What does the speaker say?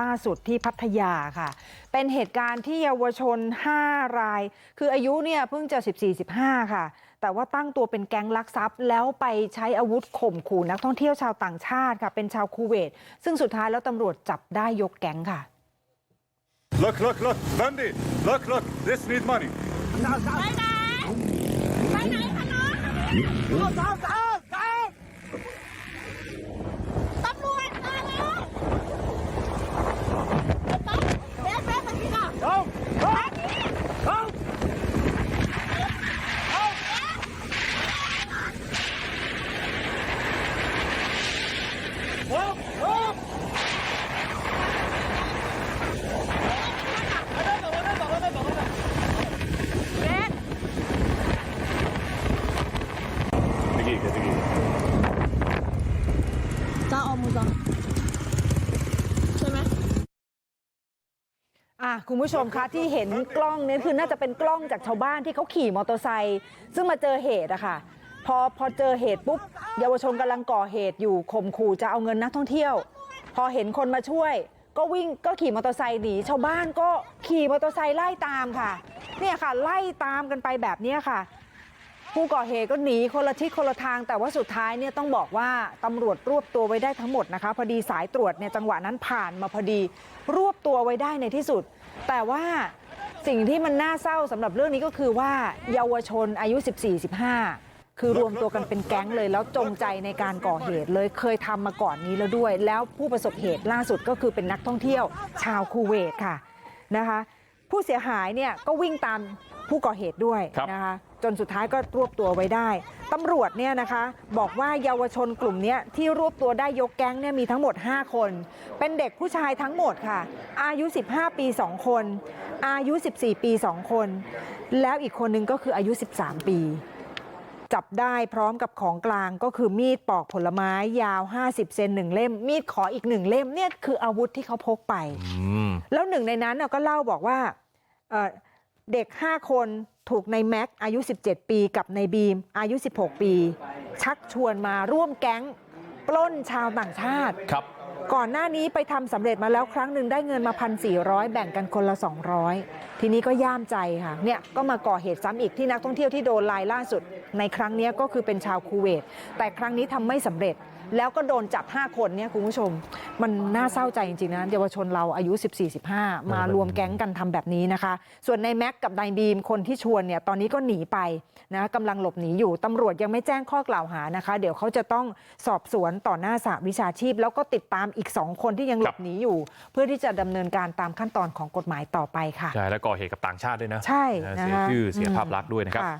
ล่าสุดที่พัทยาค่ะ เป็นเหตุการณ์ที่เยาวชน 5 ราย คืออายุเนี่ยเพิ่งจะ 14-15 ค่ะ แต่ว่าตั้งตัวเป็นแก๊งลักทรัพย์ แล้วไปใช้อาวุธข่มขู่นักท่องเที่ยวชาวต่างชาติค่ะ เป็นชาวคูเวต ซึ่งสุดท้ายแล้วตำรวจจับได้ยกแก๊งค่ะ Look, look, look, Bundy! Look, look, this need money. ไปไหนไปไหนคะน้องตำรวจมาแล้วเบ๊ะเบ๊ะมาที่ก่อนมานี่ Tekiyle tekiyle. Daha omuza. อะคุณผู้ชมคะที่เห็นกล้องนี่คือน่าจะเป็นกล้องจากชาวบ้านที่เขาขี่มอเตอร์ไซค์ซึ่งมาเจอเหตุอะค่ะ พอพอเจอเหตุปุ๊บเยาวชนกำลังก่อเหตุอยู่ข่มขู่จะเอาเงินนักท่องเที่ยว พอเห็นคนมาช่วย ก็วิ่งก็ขี่มอเตอร์ไซค์หนีชาวบ้านก็ขี่มอเตอร์ไซค์ไล่ตามค่ะเนี่ยค่ะ ไล่ตามกันไปแบบนี้ค่ะ ผู้ก่อเหตุก็หนีคนละทิศคนละทาง แต่ว่าสุดท้ายเนี่ยต้องบอกว่าตำรวจรวบตัวไว้ได้ทั้งหมดนะคะ พอดีสายตรวจเนี่ยจังหวะนั้นผ่านมาพอดีรวบตัวไว้ได้ในที่สุด แต่ว่าสิ่งที่มันน่าเศร้าสำหรับเรื่องนี้ก็คือว่าเยาวชนอายุ 14-15 คือรวมตัวกันเป็นแก๊งเลยแล้วจงใจในการก่อเหตุเลยเคยทำมาก่อนนี้แล้วด้วย แล้วผู้ประสบเหตุล่าสุดก็คือเป็นนักท่องเที่ยวชาวคูเวตค่ะนะคะผู้เสียหายเนี่ยก็วิ่งตามผู้ก่อเหตุด้วยครับนะคะจนสุดท้ายก็รวบตัวไว้ได้ตำรวจเนี่ยนะคะบอกว่าเยาวชนกลุ่มเนี้ยที่รวบตัวได้ยกแก๊งเนี่ยมีทั้งหมด 5 คน เป็นเด็กผู้ชายทั้งหมดค่ะ อายุ 15 ปี 2 คน อายุ 14 ปี 2 คน แล้วอีกคนนึงก็คืออายุ 13 ปี จับได้พร้อมกับของกลางก็คือมีดปอกผลไม้ยาว50เซนหนึ่งเล่ม มีดขออีกหนึ่งเล่มเนี่ยคืออาวุธที่เขาพกไป แล้วหนึ่งในนั้นน่ะก็เล่าบอกว่าเอ่อเด็ก5คนถูกในแม็กอายุ 17 ปีกับในบีมอายุ 16 ปี ชักชวนมาร่วมแก๊ง ปล้นชาวต่างชาติครับ ก่อนหน้านี้ไปทำสำเร็จมาแล้วครั้งหนึ่งได้เงินมา1,400แบ่งกันคนละ200ทีนี้ก็ย่ามใจค่ะเนี่ยก็มาก่อเหตุซ้ำอีกที่นักท่องเที่ยวที่โดนลายล่าสุด ในครั้งนี้ก็คือเป็นชาวคูเวต แต่ครั้งนี้ทำไม่สำเร็จ แล้วก็โดนจับ 5 คนเนี่ยคุณผู้ชม มันน่าเศร้าใจจริงๆนะเยาวชนเราอายุ 14-15 มารวมแก๊งกันทำแบบนี้นะคะ ส่วนในแม็กกับนายบีมคนที่ชวนเนี่ยตอนนี้ก็หนีไปนะกำลังหลบหนีอยู่ตำรวจยังไม่แจ้งข้อกล่าวหานะคะ เดี๋ยวเขาจะต้องสอบสวนต่อหน้าสหวิชาชีพ แล้วก็ติดตามอีก 2 คนที่ยังหลบหนีอยู่ เพื่อที่จะดำเนินการตามขั้นตอนของกฎหมายต่อไปค่ะใช่แล้วก่อเหตุกับต่างชาติด้วยนะใช่นะนะคะเสียชื่อเสียอืมภาพลักษณ์ด้วยนะครับค่ะ